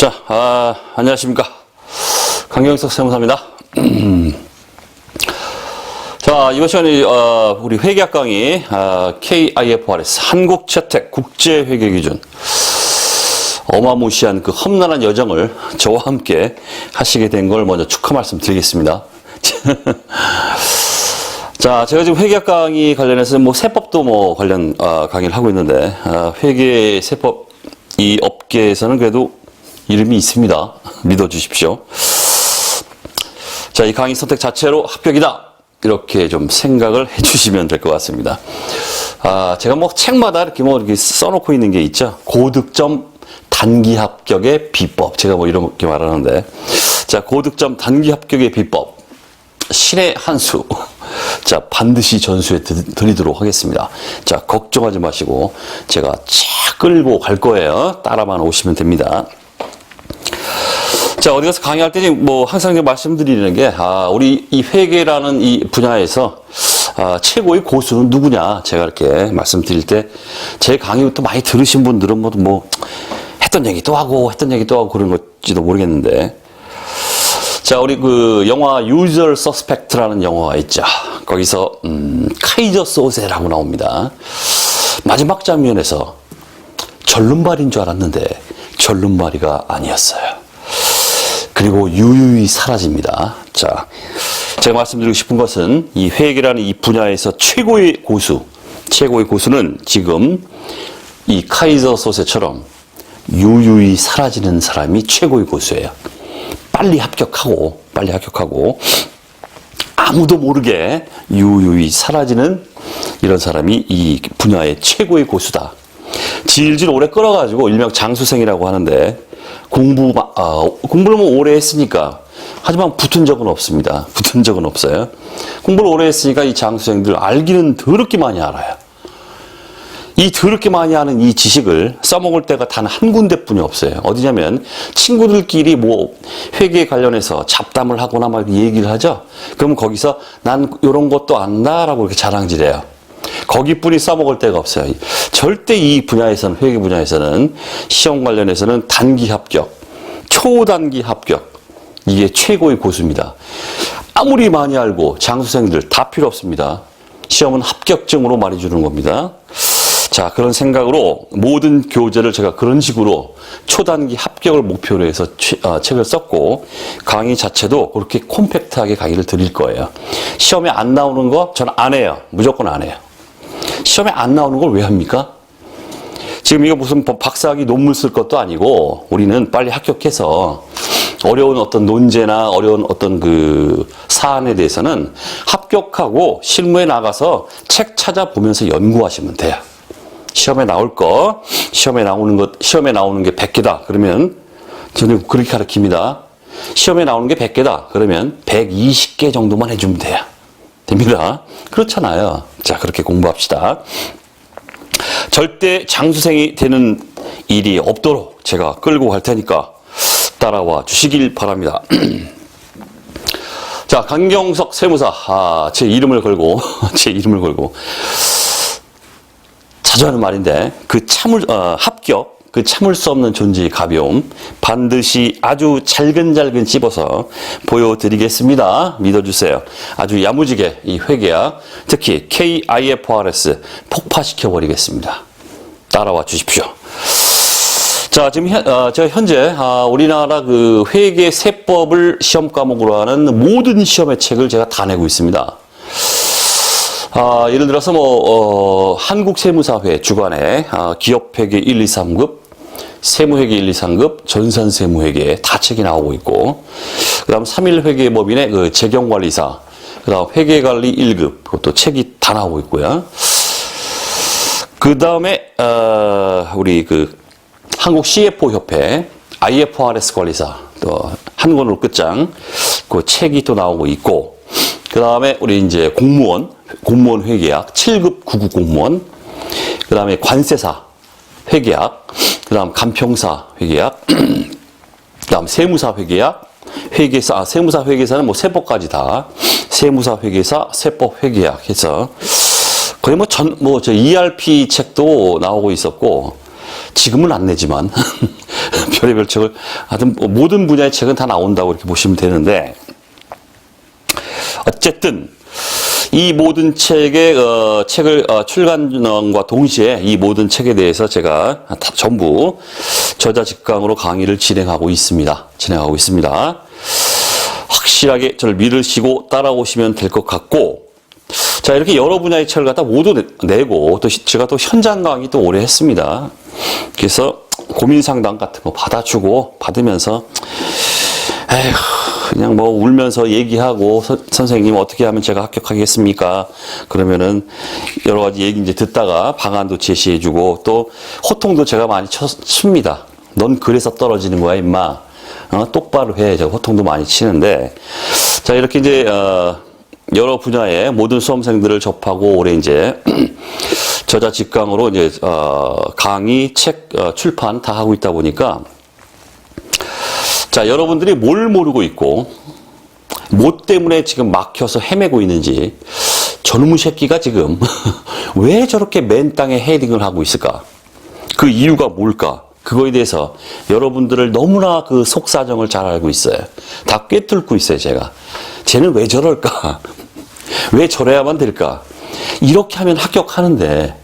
자, 아, 안녕하십니까. 강경석 세무사입니다. 자, 이번 시간에, 어, 우리 회계학 강의, 어, KIFRS, 한국채택 국제회계기준. 어마무시한 그 험난한 여정을 저와 함께 하시게 된 걸 먼저 축하 말씀 드리겠습니다. 자, 제가 지금 회계학 강의 관련해서 뭐 세법도 뭐 관련 어, 강의를 하고 있는데 어, 회계 세법 이 업계에서는 그래도 이름이 있습니다. 믿어주십시오. 자, 이 강의 선택 자체로 합격이다. 이렇게 좀 생각을 해주시면 될 것 같습니다. 아, 제가 뭐 책마다 이렇게 뭐 이렇게 써놓고 있는 게 있죠. 고득점 단기 합격의 비법. 제가 뭐 이렇게 말하는데. 자, 고득점 단기 합격의 비법. 신의 한 수. 자, 반드시 전수해 드- 드리도록 하겠습니다. 자, 걱정하지 마시고 제가 쫙 끌고 갈 거예요. 따라만 오시면 됩니다. 자, 어디 가서 강의할 때 뭐 항상 말씀드리는 게, 아, 우리 이 회계라는 이 분야에서 아, 최고의 고수는 누구냐. 제가 이렇게 말씀드릴 때, 제 강의부터 많이 들으신 분들은 뭐, 뭐, 했던 얘기 또 하고, 했던 얘기 또 하고 그런 것지도 모르겠는데, 자, 우리 그 영화 유저 서스펙트라는 영화가 있죠. 거기서 음, 카이저 소세라고 나옵니다. 마지막 장면에서 절름발인 줄 알았는데 절름발이가 아니었어요. 그리고 유유히 사라집니다. 자, 제가 말씀드리고 싶은 것은 이 회계라는 이 분야에서 최고의 고수, 최고의 고수는 지금 이 카이저 소세처럼 유유히 사라지는 사람이 최고의 고수예요. 빨리 합격하고, 빨리 합격하고, 아무도 모르게 유유히 사라지는 이런 사람이 이 분야의 최고의 고수다. 질질 오래 끌어가지고 일명 장수생이라고 하는데 공부 아, 공부를 뭐 오래 했으니까 하지만 붙은 적은 없습니다. 붙은 적은 없어요. 공부를 오래 했으니까 이 장수생들 알기는 더럽게 많이 알아요. 이 더럽게 많이 하는 이 지식을 써먹을 때가 단 한 군데뿐이 없어요. 어디냐면 친구들끼리 뭐 회계에 관련해서 잡담을 하거나 막 얘기를 하죠. 그럼 거기서 난 이런 것도 안다라고 이렇게 자랑질해요. 거기뿐이 써먹을 데가 없어요. 절대 이 분야에서는 회계 분야에서는 시험 관련해서는 단기 합격, 초단기 합격 이게 최고의 고수입니다. 아무리 많이 알고 장수생들 다 필요 없습니다. 시험은 합격증으로 말해주는 겁니다. 자, 그런 생각으로 모든 교재를 제가 그런 식으로 초단기 합격을 목표로 해서 취- 어, 책을 썼고 강의 자체도 그렇게 콤팩트하게 강의를 드릴 거예요. 시험에 안 나오는 거 저는 안 해요. 무조건 안 해요. 시험에 안 나오는 걸 왜 합니까? 지금 이거 무슨 뭐 박사학위 논문 쓸 것도 아니고 우리는 빨리 합격해서 어려운 어떤 논제나 어려운 어떤 그 사안에 대해서는 합격하고 실무에 나가서 책 찾아보면서 연구하시면 돼요. 시험에 나올 거, 시험에 나오는 것, 시험에 나오는 게 100개다. 그러면 저는 그렇게 가르칩니다. 시험에 나오는 게 100개다. 그러면 120개 정도만 해주면 돼요. 됩니다. 그렇잖아요. 자, 그렇게 공부합시다. 절대 장수생이 되는 일이 없도록 제가 끌고 갈 테니까 따라와 주시길 바랍니다. 자, 강경석 세무사, 아, 제 이름을 걸고, 제 이름을 걸고, 자주 하는 말인데, 그 참을, 어, 합격, 그 참을 수 없는 존재의 가벼움, 반드시 아주 잘근잘근 씹어서 보여드리겠습니다. 믿어주세요. 아주 야무지게 이 회계학, 특히 KIFRS 폭파시켜버리겠습니다. 따라와 주십시오. 자, 지금 현, 어, 제가 현재 아, 우리나라 그 회계 세법을 시험 과목으로 하는 모든 시험의 책을 제가 다 내고 있습니다. 아, 예를 들어서 뭐 어, 한국세무사회 주관의 아, 기업회계 1, 2, 3급, 세무회계 1, 2, 3급, 전산세무회계 다 책이 나오고 있고, 그 다음 3일 회계법인의 그 재경관리사, 그 다음 회계관리 1급 그것도 책이 다 나오고 있고요. 그 다음에 어, 우리 그 한국 CFO 협회 IFRS 관리사 또 한 권으로 끝장 그 책이 또 나오고 있고 그 다음에 우리 이제 공무원 공무원 회계학 7급 9급 공무원 그 다음에 관세사 회계학 그 다음 간평사 회계학 그 다음 세무사 회계학 회계사 아, 세무사 회계사는 뭐 세법까지 다. 세무사 회계사 세법 회계학 해서 거의 뭐 전, 뭐 저 ERP 책도 나오고 있었고, 지금은 안 내지만, 별의별 책을 하여튼 뭐 모든 분야의 책은 다 나온다고 이렇게 보시면 되는데 어쨌든 이 모든 책의 어, 책을 어, 출간과 동시에 이 모든 책에 대해서 제가 다 전부 저자 직강으로 강의를 진행하고 있습니다. 진행하고 있습니다. 확실하게 저를 믿으시고 따라오시면 될 것 같고 자 이렇게 여러 분야의 책을 갖다 모두 내- 내고 또 시- 제가 또 현장 강의 또 오래 했습니다. 그래서 고민 상담 같은 거 받아주고 받으면서 에휴, 그냥 뭐 울면서 얘기하고 서- 선생님 어떻게 하면 제가 합격하겠습니까? 그러면은 여러 가지 얘기 이제 듣다가 방안도 제시해주고 또 호통도 제가 많이 쳐, 칩니다. 넌 그래서 떨어지는 거야, 임마. 어, 똑바로 해. 제가 호통도 많이 치는데 자 이렇게 이제 어, 여러 분야의 모든 수험생들을 접하고 올해 이제 저자 직강으로 이제 어, 강의, 책 어, 출판 다 하고 있다 보니까 자, 여러분들이 뭘 모르고 있고, 뭐 때문에 지금 막혀서 헤매고 있는지, 저놈의 새끼가 지금 왜 저렇게 맨 땅에 헤딩을 하고 있을까? 그 이유가 뭘까? 그거에 대해서 여러분들을 너무나 그 속사정을 잘 알고 있어요. 다 꿰뚫고 있어요, 제가. 쟤는 왜 저럴까? 왜 저래야만 될까? 이렇게 하면 합격하는데,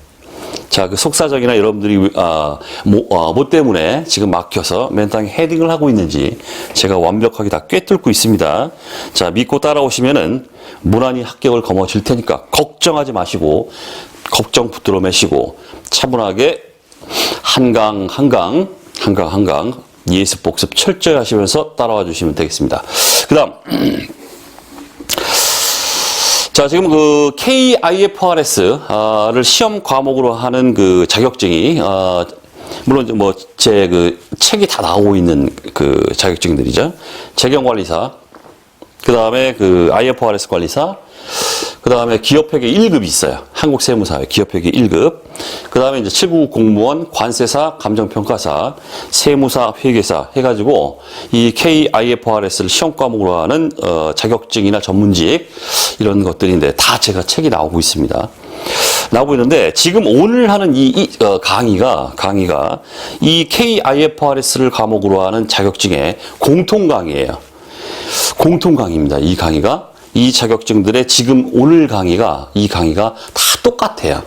자, 그 속사정이나 여러분들이, 아, 뭐, 아, 뭐 때문에 지금 막혀서 맨 땅에 헤딩을 하고 있는지 제가 완벽하게 다 꿰뚫고 있습니다. 자, 믿고 따라오시면은 무난히 합격을 거머쥘 테니까 걱정하지 마시고, 걱정 붙들어 매시고, 차분하게 한강, 한강, 한강, 한강, 예습 복습 철저히 하시면서 따라와 주시면 되겠습니다. 그 다음, 자, 지금 그 KIFRS를 시험 과목으로 하는 그 자격증이, 어, 물론 뭐 제 그 책이 다 나오고 있는 그 자격증들이죠. 재경 관리사, 그 다음에 그 IFRS 관리사, 그 다음에 기업회계 1급이 있어요. 한국세무사회 기업회계 1급. 그 다음에 이제 7구 공무원, 관세사, 감정평가사, 세무사, 회계사 해가지고 이 KIFRS를 시험 과목으로 하는 어, 자격증이나 전문직 이런 것들인데 다 제가 책이 나오고 있습니다. 나오고 있는데 지금 오늘 하는 이, 이, 어, 강의가 강의가 이 KIFRS를 과목으로 하는 자격증의 공통 강의예요. 공통 강의입니다. 이 강의가 이 자격증들의 지금 오늘 강의가 이 강의가 다 똑같아요.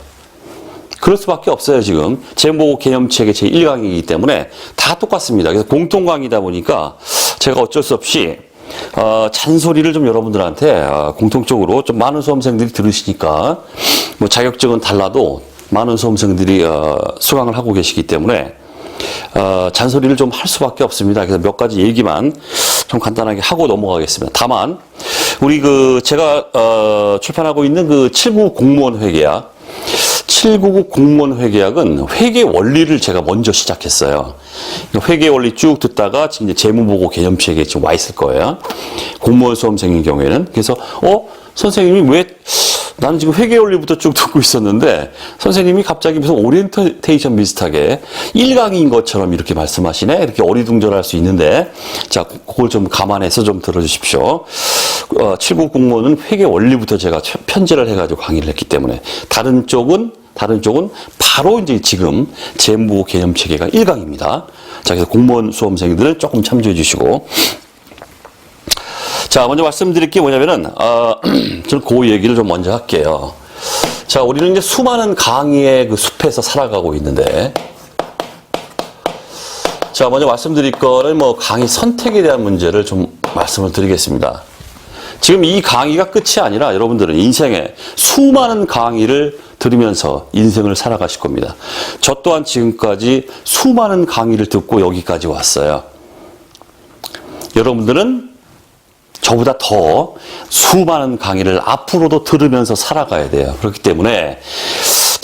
그럴 수밖에 없어요, 지금. 제목 개념책의 제 1강이기 때문에 다 똑같습니다. 그래서 공통 강의다 보니까 제가 어쩔 수 없이 어, 잔소리를 좀 여러분들한테 어, 공통적으로 좀 많은 수험생들이 들으시니까 뭐 자격증은 달라도 많은 수험생들이 어, 수강을 하고 계시기 때문에 어, 잔소리를 좀 할 수밖에 없습니다. 그래서 몇 가지 얘기만 좀 간단하게 하고 넘어가겠습니다. 다만 우리 그 제가 어, 출판하고 있는 그 7구 공무원 회계약 799 공무원 회계약은 회계 원리를 제가 먼저 시작했어요. 회계 원리 쭉 듣다가 지금 이제 재무보고 개념책에 지금 와 있을 거예요. 공무원 수험생인 경우에는. 그래서, 어? 선생님이 왜, 나는 지금 회계 원리부터 쭉 듣고 있었는데, 선생님이 갑자기 무슨 오리엔테이션 비슷하게 1강인 것처럼 이렇게 말씀하시네? 이렇게 어리둥절할 수 있는데, 자, 그걸 좀 감안해서 좀 들어주십시오. 어, 7구 공무원은 회계 원리부터 제가 편제를 해가지고 강의를 했기 때문에, 다른 쪽은 다른 쪽은 바로 이제 지금 재무 개념 체계가 1강입니다. 자, 그래서 공무원 수험생들은 조금 참조해 주시고. 자, 먼저 말씀드릴 게 뭐냐면은, 어, 저는 그 얘기를 좀 먼저 할게요. 자, 우리는 이제 수많은 강의의 그 숲에서 살아가고 있는데, 자, 먼저 말씀드릴 거는 뭐 강의 선택에 대한 문제를 좀 말씀을 드리겠습니다. 지금 이 강의가 끝이 아니라 여러분들은 인생에 수많은 강의를 들으면서 인생을 살아가실 겁니다. 저 또한 지금까지 수많은 강의를 듣고 여기까지 왔어요. 여러분들은 저보다 더 수많은 강의를 앞으로도 들으면서 살아가야 돼요. 그렇기 때문에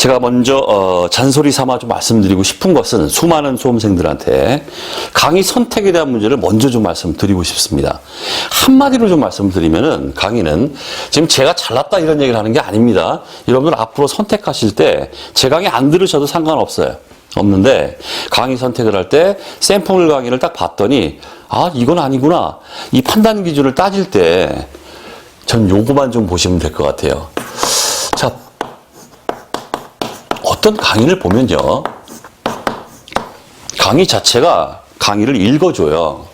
제가 먼저 어, 잔소리 삼아 좀 말씀드리고 싶은 것은 수많은 수험생들한테 강의 선택에 대한 문제를 먼저 좀 말씀드리고 싶습니다. 한마디로 좀 말씀드리면은 강의는 지금 제가 잘났다 이런 얘기를 하는 게 아닙니다. 여러분들 앞으로 선택하실 때 제 강의 안 들으셔도 상관없어요. 없는데 강의 선택을 할 때 샘플 강의를 딱 봤더니 아 이건 아니구나 이 판단 기준을 따질 때 전 요거만 좀 보시면 될 것 같아요. 자 어떤 강의를 보면요 강의 자체가 강의를 읽어줘요.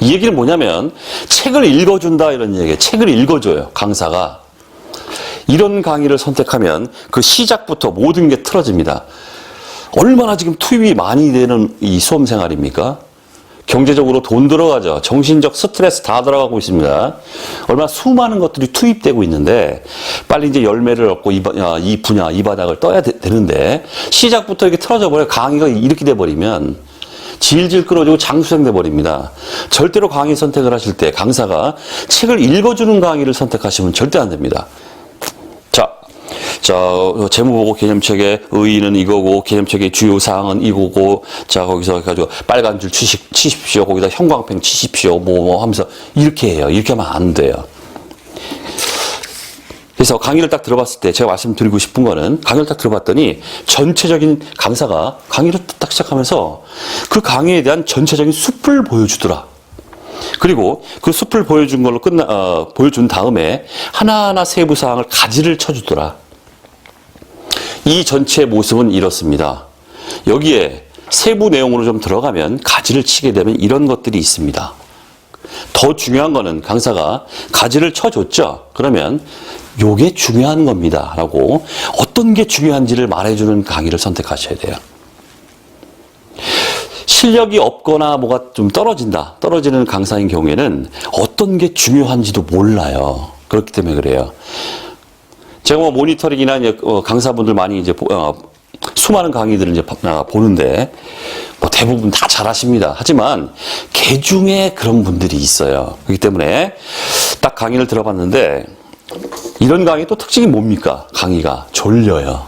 이 얘기는 뭐냐면 책을 읽어준다 이런 얘기예요. 책을 읽어줘요. 강사가. 이런 강의를 선택하면 그 시작부터 모든 게 틀어집니다. 얼마나 지금 투입이 많이 되는 이 수험 생활입니까? 경제적으로 돈 들어가죠. 정신적 스트레스 다 들어가고 있습니다. 얼마나 수많은 것들이 투입되고 있는데 빨리 이제 열매를 얻고 이, 바- 아, 이 분야, 이 바닥을 떠야 되, 는데 시작부터 이렇게 틀어져 버려 강의가 이렇게 돼 버리면 질질 끌어지고 장수생 돼 버립니다. 절대로 강의 선택을 하실 때 강사가 책을 읽어주는 강의를 선택하시면 절대 안 됩니다. 자, 자, 어, 재무 보고 개념책의 의의는 이거고, 개념책의 주요 사항은 이거고, 자, 거기서 해가지고 빨간 줄 치시, 치십시오. 거기다 형광펜 치십시오. 뭐, 뭐 하면서 이렇게 해요. 이렇게 하면 안 돼요. 그래서 강의를 딱 들어봤을 때 제가 말씀드리고 싶은 거는 강의를 딱 들어봤더니 전체적인 강사가 강의를 딱 시작하면서 그 강의에 대한 전체적인 숲을 보여주더라. 그리고 그 숲을 보여준 걸로 끝나 어, 보여준 다음에 하나하나 세부 사항을 가지를 쳐주더라. 이 전체의 모습은 이렇습니다. 여기에 세부 내용으로 좀 들어가면 가지를 치게 되면 이런 것들이 있습니다. 더 중요한 거는 강사가 가지를 쳐줬죠. 그러면 요게 중요한 겁니다. 라고 어떤 게 중요한지를 말해주는 강의를 선택하셔야 돼요. 실력이 없거나 뭐가 좀 떨어진다. 떨어지는 강사인 경우에는 어떤 게 중요한지도 몰라요. 그렇기 때문에 그래요. 제가 뭐 모니터링이나 이제 어, 강사분들 많이 이제 보- 어, 수많은 강의들을 이제 봐- 아, 보는데 뭐 대부분 다 잘하십니다. 하지만 개 중에 그런 분들이 있어요. 그렇기 때문에 딱 강의를 들어봤는데 이런 강의 또 특징이 뭡니까? 강의가 졸려요.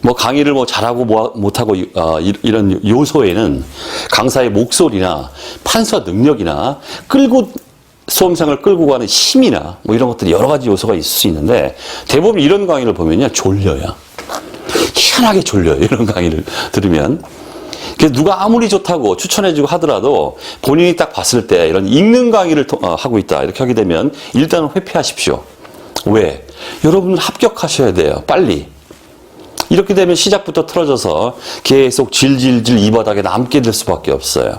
뭐 강의를 뭐 잘하고 뭐 못하고 어, 이- 이런 요소에는 강사의 목소리나 판서 능력이나 끌고 수험생을 끌고 가는 힘이나 뭐 이런 것들이 여러 가지 요소가 있을 수 있는데 대부분 이런 강의를 보면요 졸려요. 희한하게 졸려요. 이런 강의를 들으면. 누가 아무리 좋다고 추천해주고 하더라도 본인이 딱 봤을 때 이런 읽는 강의를 통- 어, 하고 있다. 이렇게 하게 되면 일단은 회피하십시오. 왜? 여러분 합격하셔야 돼요. 빨리. 이렇게 되면 시작부터 틀어져서 계속 질질질 이 바닥에 남게 될 수밖에 없어요.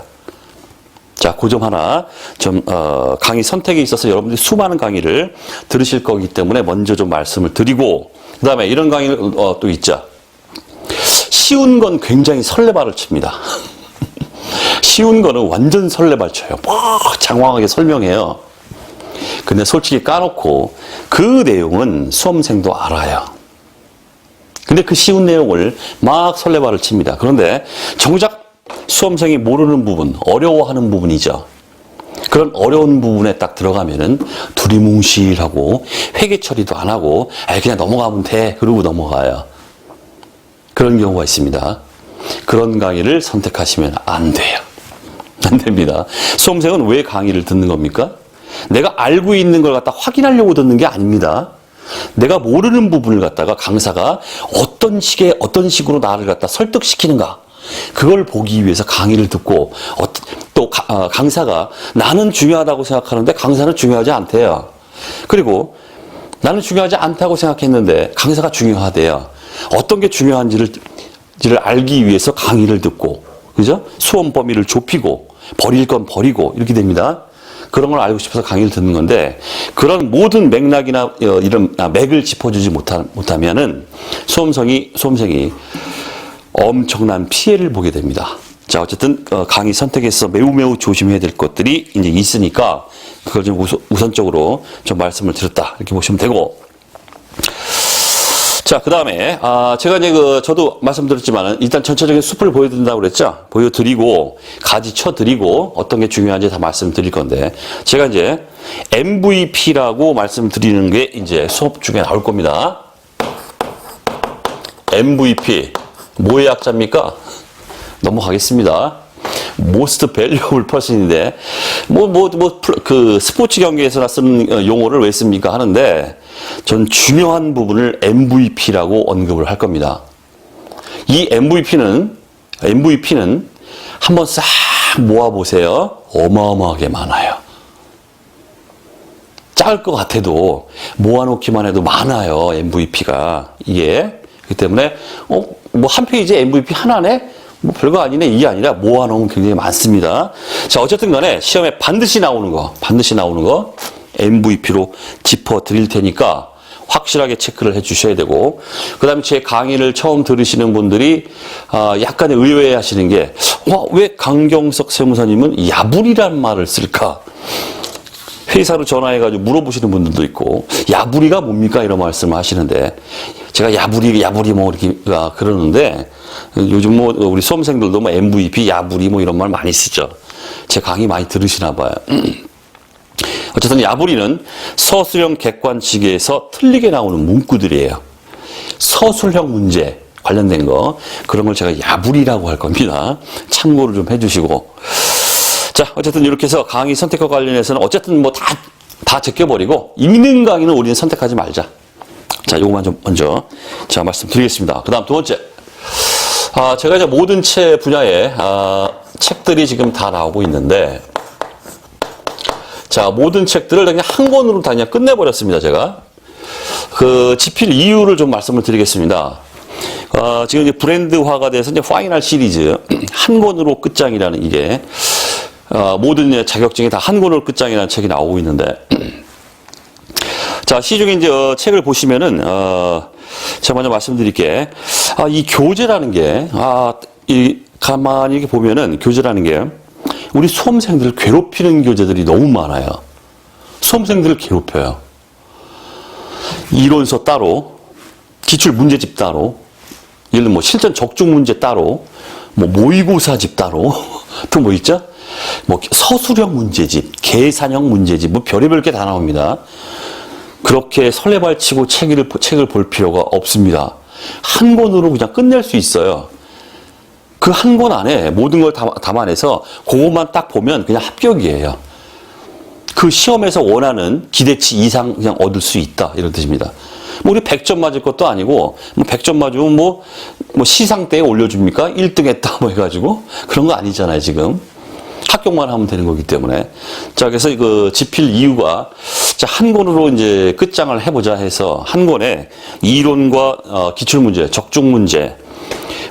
자, 그 점 하나 좀 어, 강의 선택에 있어서 여러분들이 수많은 강의를 들으실 거기 때문에 먼저 좀 말씀을 드리고 그다음에 이런 강의 어, 또 있죠. 쉬운 건 굉장히 설레발을 칩니다. 쉬운 거는 완전 설레발 쳐요. 막 장황하게 설명해요. 근데 솔직히 까놓고 그 내용은 수험생도 알아요. 근데 그 쉬운 내용을 막 설레발을 칩니다. 그런데 정작 수험생이 모르는 부분, 어려워하는 부분이죠. 그런 어려운 부분에 딱 들어가면은 두리뭉실하고 회계 처리도 안 하고 아 그냥 넘어가면 돼 그러고 넘어가요. 그런 경우가 있습니다. 그런 강의를 선택하시면 안 돼요. 안 됩니다. 수험생은 왜 강의를 듣는 겁니까? 내가 알고 있는 걸 갖다 확인하려고 듣는 게 아닙니다. 내가 모르는 부분을 갖다가 강사가 어떤 식의 어떤 식으로 나를 갖다 설득시키는가 그걸 보기 위해서 강의를 듣고 어, 또 가- 어, 강사가 나는 중요하다고 생각하는데 강사는 중요하지 않대요. 그리고 나는 중요하지 않다고 생각했는데 강사가 중요하대요. 어떤 게 중요한지를 지를 알기 위해서 강의를 듣고 그죠? 수험 범위를 좁히고 버릴 건 버리고 이렇게 됩니다. 그런 걸 알고 싶어서 강의를 듣는 건데 그런 모든 맥락이나 어, 이런 아, 맥을 짚어주지 못하, 못하면은 수험생이 수험생이 엄청난 피해를 보게 됩니다. 자 어쨌든 어, 강의 선택에서 매우 매우 조심해야 될 것들이 이제 있으니까 그걸 좀 우선, 우선적으로 좀 말씀을 드렸다 이렇게 보시면 되고 자, 그 다음에, 아, 제가 이제 그, 저도 말씀드렸지만은, 일단 전체적인 숲을 보여드린다고 그랬죠? 보여드리고, 가지 쳐드리고, 어떤 게 중요한지 다 말씀드릴 건데, 제가 이제 MVP라고 말씀드리는 게 이제 수업 중에 나올 겁니다. MVP. 뭐의 약자입니까? 넘어가겠습니다. Most Valuable Person인데, 뭐, 뭐, 뭐, 플- 그, 스포츠 경기에서나 쓰는 어, 용어를 왜 씁니까? 하는데, 전 중요한 부분을 MVP라고 언급을 할 겁니다. 이 MVP는, MVP는 한번 싹 모아 보세요. 어마어마하게 많아요. 작을 것 같아도 모아놓기만 해도 많아요. MVP가. 이게. 그렇기 때문에, 어, 뭐 한 페이지에 MVP 하나네? 뭐 별거 아니네 이게 아니라 모아놓으면 굉장히 많습니다. 자 어쨌든 간에 시험에 반드시 나오는 거 반드시 나오는 거 MVP로 짚어 드릴 테니까 확실하게 체크를 해 주셔야 되고 그 다음에 제 강의를 처음 들으시는 분들이 아, 약간의 의외해 하시는 게 왜 강경석 세무사님은 야불이란 말을 쓸까 회사로 전화해가지고 물어보시는 분들도 있고 야부리가 뭡니까 이런 말씀을 하시는데 제가 야부리 야부리 뭐 이렇게 아, 그러는데 요즘 뭐 우리 수험생들도 뭐 MVP 야부리 뭐 이런 말 많이 쓰죠. 제 강의 많이 들으시나 봐요. 어쨌든 야부리는 서술형 객관식에서 틀리게 나오는 문구들이에요. 서술형 문제 관련된 거 그런 걸 제가 야부리라고 할 겁니다. 참고를 좀 해주시고 자, 어쨌든 이렇게 해서 강의 선택과 관련해서는 어쨌든 뭐 다, 다 제껴버리고 읽는 강의는 우리는 선택하지 말자. 자, 요것만 좀 먼저 제가 말씀드리겠습니다. 그 다음 두 번째. 아, 제가 이제 모든 책 분야에, 아, 책들이 지금 다 나오고 있는데, 자, 모든 책들을 그냥 한 권으로 다 그냥 끝내버렸습니다, 제가. 그, 집필 이유를 좀 말씀을 드리겠습니다. 어, 지금 이제 브랜드화가 돼서 이제 파이널 시리즈, 한 권으로 끝장이라는 이게, 어, 모든 자격증이 다 한 권으로 끝장이라는 책이 나오고 있는데, 자, 시중에 이제 어, 책을 보시면은, 어, 제가 먼저 말씀드릴게. 아, 이 교재라는 게, 아, 이, 가만히 이렇게 보면은 교재라는 게, 우리 수험생들을 괴롭히는 교재들이 너무 많아요. 수험생들을 괴롭혀요. 이론서 따로, 기출 문제집 따로, 예를 들면 뭐 실전 적중 문제 따로, 뭐 모의고사집 따로, 또뭐 있죠? 뭐 서술형 문제집, 계산형 문제집, 뭐 별의별 게 다 나옵니다. 그렇게 설레발치고 책을, 책을 볼 필요가 없습니다. 한 권으로 그냥 끝낼 수 있어요. 그 한 권 안에 모든 걸 담- 담아내서 그것만 딱 보면 그냥 합격이에요. 그 시험에서 원하는 기대치 이상 그냥 얻을 수 있다. 이런 뜻입니다. 뭐 우리 100점 맞을 것도 아니고, 뭐 100점 맞으면 뭐, 뭐 시상대에 올려줍니까? 1등 했다 뭐 해가지고. 그런 거 아니잖아요, 지금. 합격만 하면 되는 거기 때문에. 자, 그래서 그 집필 이유가, 자, 한 권으로 이제 끝장을 해보자 해서 한 권에 이론과 어, 기출 문제, 적중 문제,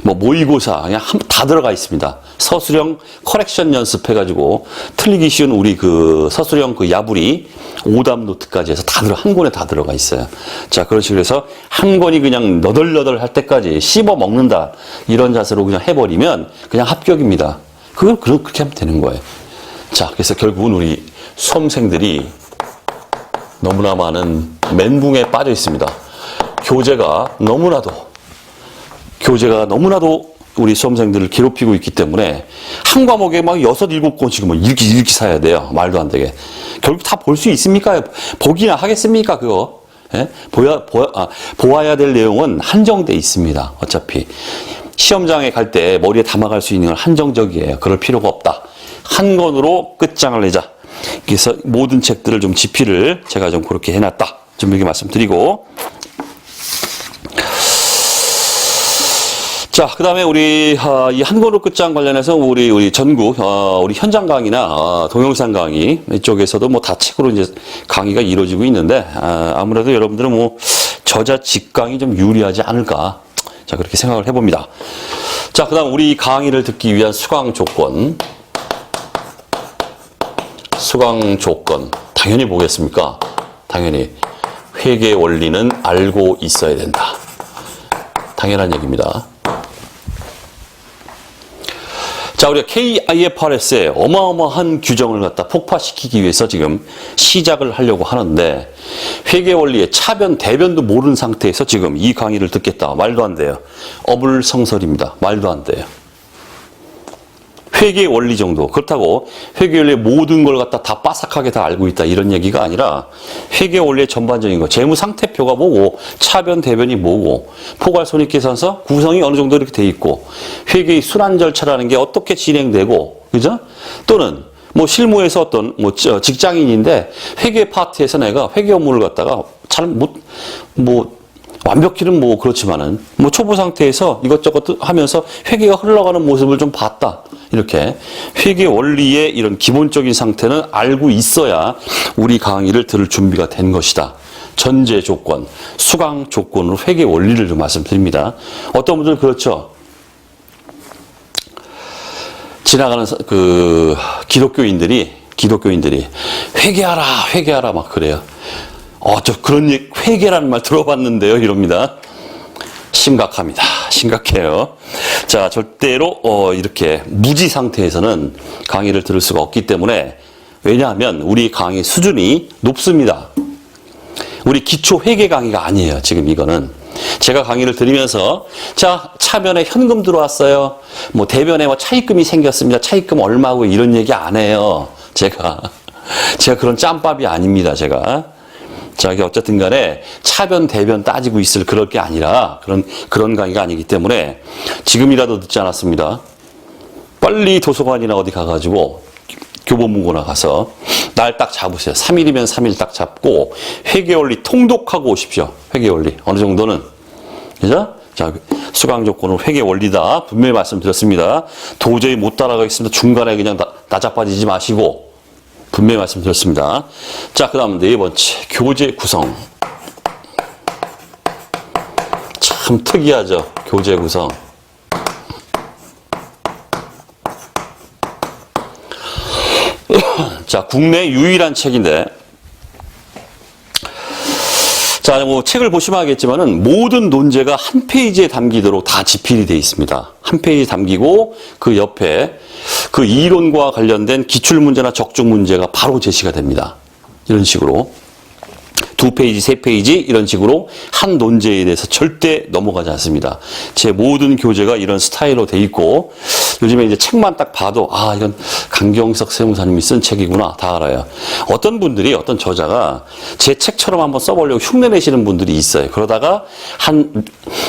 뭐 모의고사 그냥 한- 다 들어가 있습니다. 서술형 커렉션 연습해가지고 틀리기 쉬운 우리 그 서술형 그 야부리 오답 노트까지 해서 다 들어 한 권에 다 들어가 있어요. 자 그런 식으로 해서 한 권이 그냥 너덜너덜 할 때까지 씹어 먹는다 이런 자세로 그냥 해버리면 그냥 합격입니다. 그걸 그렇- 그렇게 하면 되는 거예요. 자 그래서 결국은 우리 수험생들이 너무나 많은 멘붕에 빠져 있습니다. 교재가 너무나도 교재가 너무나도 우리 수험생들을 괴롭히고 있기 때문에 한 과목에 막 여섯 일곱 권씩 뭐 읽기 읽기 사야 돼요. 말도 안 되게. 결국 다 볼 수 있습니까? 보기나 하겠습니까? 그거. 예? 보야, 보야, 아, 보아야 될 내용은 한정돼 있습니다. 어차피. 시험장에 갈 때 머리에 담아갈 수 있는 건 한정적이에요. 그럴 필요가 없다. 한 권으로 끝장을 내자. 그래서 모든 책들을 좀 집필을 제가 좀 그렇게 해놨다. 좀 이렇게 말씀드리고. 자, 그 다음에 우리, 아, 이 한권으로 끝장 관련해서 우리, 우리 전국, 어, 우리 현장 강의나, 어, 동영상 강의, 이쪽에서도 뭐 다 책으로 이제 강의가 이루어지고 있는데, 아, 무래도 여러분들은 뭐, 저자 직강이 좀 유리하지 않을까. 자, 그렇게 생각을 해봅니다. 자, 그 다음 우리 강의를 듣기 위한 수강 조건. 수강 조건. 당연히 뭐겠습니까? 당연히. 회계 원리는 알고 있어야 된다. 당연한 얘기입니다. 자, 우리가 KIFRS의 어마어마한 규정을 갖다 폭파시키기 위해서 지금 시작을 하려고 하는데 회계 원리의 차변, 대변도 모르는 상태에서 지금 이 강의를 듣겠다. 말도 안 돼요. 어불성설입니다. 말도 안 돼요. 회계 원리 정도. 그렇다고 회계 원리의 모든 걸 갖다 다 빠삭하게 다 알고 있다. 이런 얘기가 아니라 회계 원리의 전반적인 거. 재무 상태표가 뭐고, 차변, 대변이 뭐고, 포괄 손익 계산서 구성이 어느 정도 이렇게 돼 있고, 회계의 순환 절차라는 게 어떻게 진행되고, 그죠? 또는 뭐 실무에서 어떤 뭐 저- 직장인인데 회계 파트에서 내가 회계 업무를 갖다가 잘 못, 뭐 완벽히는 뭐 그렇지만은 뭐 초보 상태에서 이것저것 하면서 회계가 흘러가는 모습을 좀 봤다. 이렇게 회계 원리의 이런 기본적인 상태는 알고 있어야 우리 강의를 들을 준비가 된 것이다. 전제 조건, 수강 조건으로 회계 원리를 좀 말씀드립니다. 어떤 분들은 그렇죠. 지나가는 서- 그 기독교인들이 기독교인들이 회개하라 회개하라 막 그래요. 어 저 그런 얘기, 회개라는 말 들어봤는데요 이럽니다. 심각합니다. 심각해요. 자, 절대로 어, 이렇게 무지 상태에서는 강의를 들을 수가 없기 때문에 왜냐하면 우리 강의 수준이 높습니다. 우리 기초 회계 강의가 아니에요. 지금 이거는 제가 강의를 들으면서 자 차변에 현금 들어왔어요. 뭐 대변에 뭐 차입금이 생겼습니다. 차입금 얼마고 이런 얘기 안 해요. 제가 제가 그런 짬밥이 아닙니다. 제가 자, 이게 어쨌든 간에 차변, 대변 따지고 있을 그럴 게 아니라 그런, 그런 강의가 아니기 때문에 지금이라도 듣지 않았습니다. 빨리 도서관이나 어디 가가지고 교보문고나 가서 날 딱 잡으세요. 3일이면 3일 딱 잡고 회계원리 통독하고 오십시오. 회계원리. 어느 정도는. 그죠? 자, 수강 조건은 회계 원리다. 분명히 말씀드렸습니다. 도저히 못 따라가겠습니다. 중간에 그냥 나, 나자빠지지 마시고 분명히 말씀드렸습니다. 자, 그 다음 네 번째. 교재 구성. 참 특이하죠. 교재 구성. 자, 국내 유일한 책인데, 자, 뭐 책을 보시면 알겠지만은 모든 논제가 한 페이지에 담기도록 다 집필이 되어 있습니다. 한 페이지 담기고 그 옆에 그 이론과 관련된 기출 문제나 적중 문제가 바로 제시가 됩니다. 이런 식으로 두 페이지, 세 페이지 이런 식으로 한 논제에 대해서 절대 넘어가지 않습니다. 제 모든 교재가 이런 스타일로 돼 있고 요즘에 이제 책만 딱 봐도 아 이건 강경석 세무사님이 쓴 책이구나 다 알아요. 어떤 분들이 어떤 저자가 제 책처럼 한번 써보려고 흉내내시는 분들이 있어요. 그러다가 한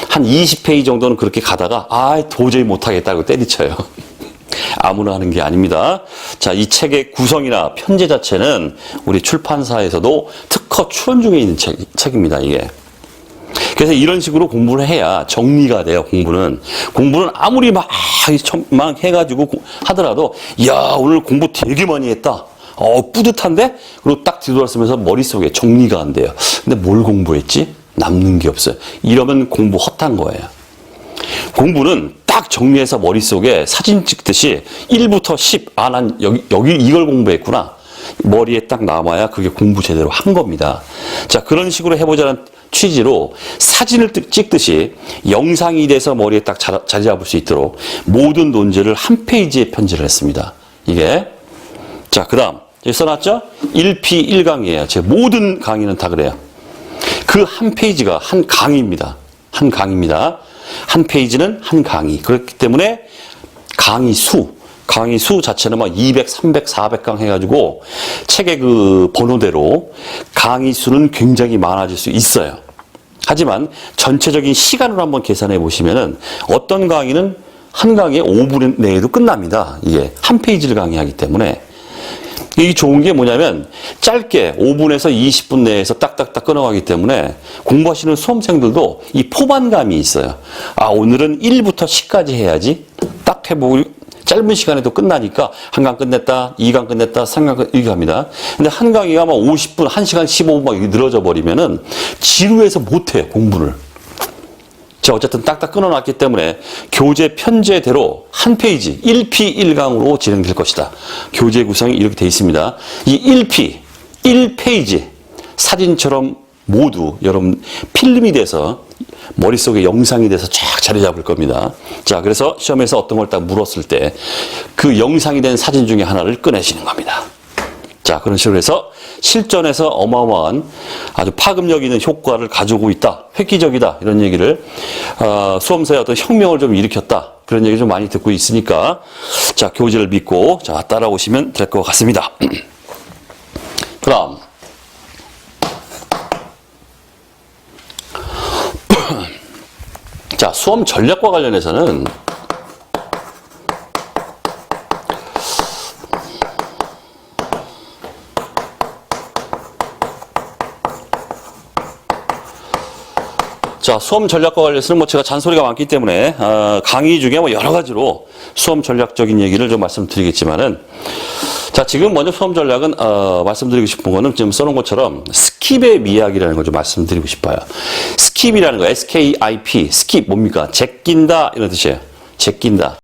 한 20페이지 정도는 그렇게 가다가 아 도저히 못하겠다고 때리쳐요. 아무나 하는 게 아닙니다. 자, 이 책의 구성이나 편제 자체는 우리 출판사에서도 특허 출원 중에 있는 책, 책입니다, 이게. 그래서 이런 식으로 공부를 해야 정리가 돼요, 공부는. 공부는 아무리 막, 막 해가지고 고- 하더라도, 야 오늘 공부 되게 많이 했다. 어, 뿌듯한데? 그리고 딱 뒤돌아서면서 머릿속에 정리가 안 돼요. 근데 뭘 공부했지? 남는 게 없어요. 이러면 공부 헛한 거예요. 공부는 딱 정리해서 머릿속에 사진 찍듯이 1부터 10, 아, 난 여기, 여기 이걸 공부했구나. 머리에 딱 남아야 그게 공부 제대로 한 겁니다. 자, 그런 식으로 해보자는 취지로 사진을 뜨- 찍듯이 영상이 돼서 머리에 딱 자, 자리 잡을 수 있도록 모든 논제를 한 페이지에 편지를 했습니다. 이게. 자, 그 다음. 써놨죠? 1P 1강이에요. 제 모든 강의는 다 그래요. 그 한 페이지가 한 강의입니다. 한 강의입니다. 한 페이지는 한 강의. 그렇기 때문에 강의 수, 강의 수 자체는 막 200, 300, 400강 해가지고 책의 그 번호대로 강의 수는 굉장히 많아질 수 있어요. 하지만 전체적인 시간으로 한번 계산해 보시면은 어떤 강의는 한 강의에 5분 내에도 끝납니다. 이게 한 페이지를 강의하기 때문에. 이 좋은 게 뭐냐면 짧게 5분에서 20분 내에서 딱딱딱 끊어가기 때문에 공부하시는 수험생들도 이 포만감이 있어요. 아, 오늘은 1부터 10까지 해야지. 딱 해보고 짧은 시간에도 끝나니까 한강 끝냈다, 2강 끝냈다, 3강 끝, 이렇게 합니다. 근데 한 강의가 막 50분, 1시간 15분 막 늘어져 버리면은 지루해서 못해요, 공부를. 자, 어쨌든 딱딱 끊어놨기 때문에 교재 편제대로 한 페이지 1P 1강으로 진행될 것이다. 교재 구성이 이렇게 되어 있습니다. 이 1P, 1페이지 사진처럼 모두 여러분 필름이 돼서 머릿속에 영상이 돼서 쫙 자리 잡을 겁니다. 자, 그래서 시험에서 어떤 걸 딱 물었을 때 그 영상이 된 사진 중에 하나를 꺼내시는 겁니다. 자, 그런 식으로 해서 실전에서 어마어마한 아주 파급력 있는 효과를 가지고 있다. 획기적이다. 이런 얘기를, 어, 수험사에 어떤 혁명을 좀 일으켰다. 그런 얘기 좀 많이 듣고 있으니까, 자, 교재를 믿고, 자, 따라오시면 될 것 같습니다. 그 다음. 자, 수험 전략과 관련해서는 자, 수험 전략과 관련해서는 뭐 제가 잔소리가 많기 때문에 어, 강의 중에 뭐 여러 가지로 수험 전략적인 얘기를 좀 말씀드리겠지만은 자, 지금 먼저 수험 전략은 어, 말씀드리고 싶은 거는 지금 써놓은 것처럼 스킵의 미학이라는 걸 좀 말씀드리고 싶어요. 스킵이라는 거, S-K-I-P, 스킵 뭡니까? 제낀다 이런 뜻이에요. 제낀다.